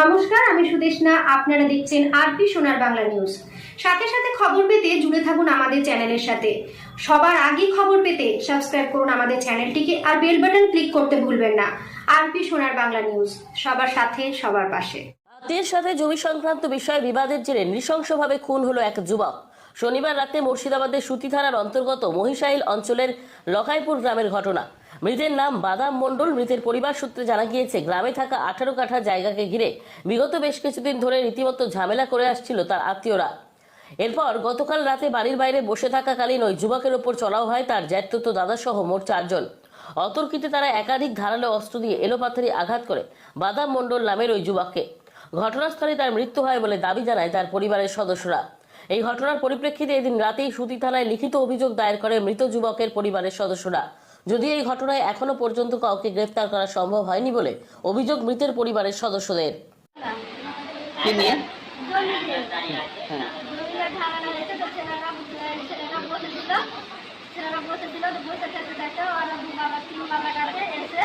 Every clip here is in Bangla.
নমস্কার, আমি সুদেশনা, আপনারা দেখছেন আরপি সোনার বাংলা নিউজ। সাথে সাথে খবর পেতে জুড়ে থাকুন আমাদের চ্যানেলের সাথে। সবার আগে খবর পেতে সাবস্ক্রাইব করুন আমাদের চ্যানেলটিকে আর বেল বাটন ক্লিক করতে ভুলবেন না। আরপি সোনার বাংলা নিউজ, সবার সাথে, সবার পাশে। আত্মীয়ের সাথে জমি সংক্রান্ত বিষয়ে বিবাদের জেরে নৃশংসভাবে খুন হলো এক যুবক। শনিবার রাতে মুর্শিদাবাদের সুতি থানার অন্তর্গত মহিষাইল অঞ্চলের লকাইপুর গ্রামের ঘটনা। মৃতের নাম বাদাম মণ্ডল। মৃতের পরিবার সূত্রে জানা গিয়েছে, গ্রামে থাকা আঠারো কাঠা জায়গাকে ঘিরে বিগত বেশ কিছুদিন ধরে রীতিমতো ঝামেলা করে আসছিল তার আত্মীয়রা। এরপর গতকাল রাতে বাড়ির বাইরে বসে থাকাকালীন ওই যুবকের ওপর চড়াও হয় তার জ্যাঠতুতো দাদা সহ মোট চারজন। অতর্কিতে তারা একাধিক ধারালো অস্ত্র দিয়ে এলোপাথারি আঘাত করে বাদাম মণ্ডল নামের ওই যুবককে। ঘটনাস্থলে তার মৃত্যু হয় বলে দাবি জানায় তার পরিবারের সদস্যরা। এই ঘটনার পরিপ্রেক্ষিতে এদিন রাতেই সুতি থানায় লিখিত অভিযোগ দায়ের করে মৃত যুবকের পরিবারের সদস্যরা। যদিও এই ঘটনায় এখনও পর্যন্ত কাউকে গ্রেফতার করা সম্ভব হয়নি বলে অভিযোগ মৃতের পরিবারের সদস্যদের। কি নিয়ে? জমি দিয়ে জমিটা ঢাকানো হয়েছে তো ছেলেরা ছেলেরা বসে ছিল ছেলেরা বসে ছিল তো বসে থেকে দেখে ওরা দু বাবা তিন বাবা কাছে এসে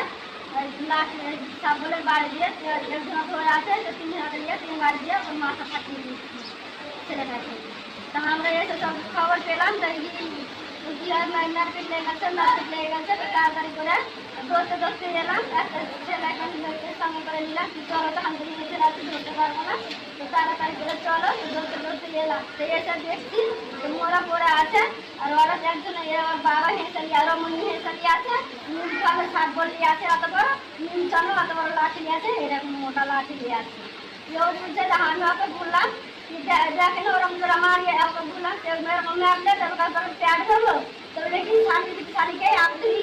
সাবলের বাড়ি দিয়ে একজন ধরে আছে তো তিন হাতে দিয়ে তিন বাড়ি দিয়ে ওর মাথা ফাটিয়ে দিয়েছে ছেলেটাকে তা আমরা এসে সব খবর পেলাম তাই আর মার্কেট লেগে গেছে মার্কেট লেগে গেছে তাড়াতাড়ি করে এলাম করে নিলাম কি চলো ধরতে পারব না তো তাড়াতাড়ি চলো তো দৌড়তে দৌড়তে এলাম দেখছি মোরা পড়ে আছে আর ওরা একজন বাবা হেঁসালি আর মনি হেঁসালি আছে নীল চলো শাক বলি আছে অত বড় নীল চলো অত বড় আছে এরকম মোটা লাঠি আছে কেউ বলছে যে আমি ওকে বললাম দেখেন ওরকম করে আমার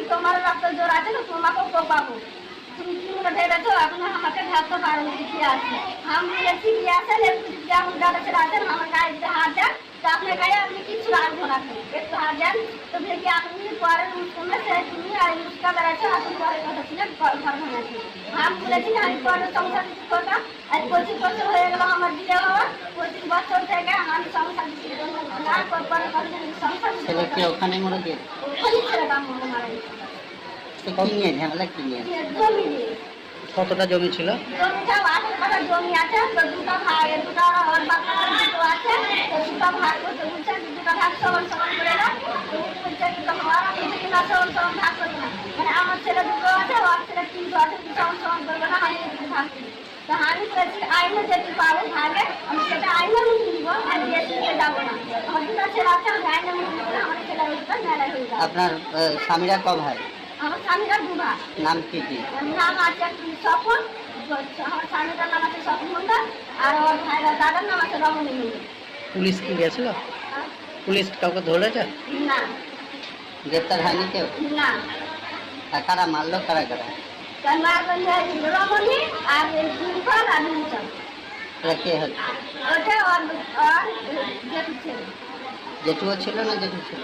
তোমার রক্ত জোর আছে তো তোমাকেও কোপাবো? তুমি কি মনে ভেবেছো? এখন আমাকে ভাবতে পারো কি আছে। আমি কি আছে? আমার দাদা ছেলে আমার গায়ে হাত দেন তো আপনার গায়ে আপনি হয়ে। ওখানে মরে গিয়ে ওখানে ছেলেটা মনে মারা গেছে। তো কি নিয়ে ঝামেলা কি নিয়ে? জমি নিয়ে। কতটা জমি ছিল? জমিটা আঠেরো কাঠা জমি আছে তো দুটো ভাগ দুটো দুটো আছে তো দুটো ভাগ করতে সমান করে না আমার বলছে কি না সমান সমান ভাগ করবে না মানে আমার ছেলে দুটো আছে ওর ছেলে তিনটো আছে দুটো সমান সমান করবে না আমি ভাগ তো আমি বলেছি আইনে যেতে আমি সেটা আইনে যাব না আমার দুটো ছেলে আছে আমি আইনে আমার ছেলে ওইটা মেলা হয়ে যাবে আপনার স্বামীরা ক ভাই? আমার স্বামীরা দুভা নাম কি কি? নাম আছে স্বপন আমার স্বামীটার নাম আছে স্বপন আর আমার ভাইরা দাদার নাম আছে রমণী পুলিশ কি গেছিল? পুলিশ কাউকে ধরেছে? না। গ্রেপ্তার হয়নি কেউ না। আর কারা মারলো কারা কারা? কে হচ্ছে জেঠুও ছিল না জেঠু ছিল?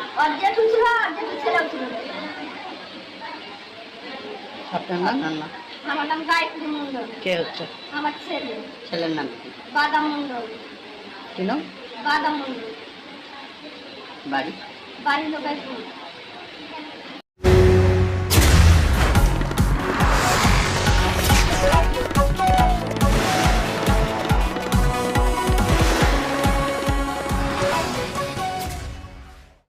আপনার নাম? আপনার আমার নাম গায়ত্রী মন্ডল কে হচ্ছে? আমার ছেলে। ছেলের নাম কি? বাদাম মন্ডল কি নাম? বাদাম মন্ডল বাড়ি বাড়ির লোকের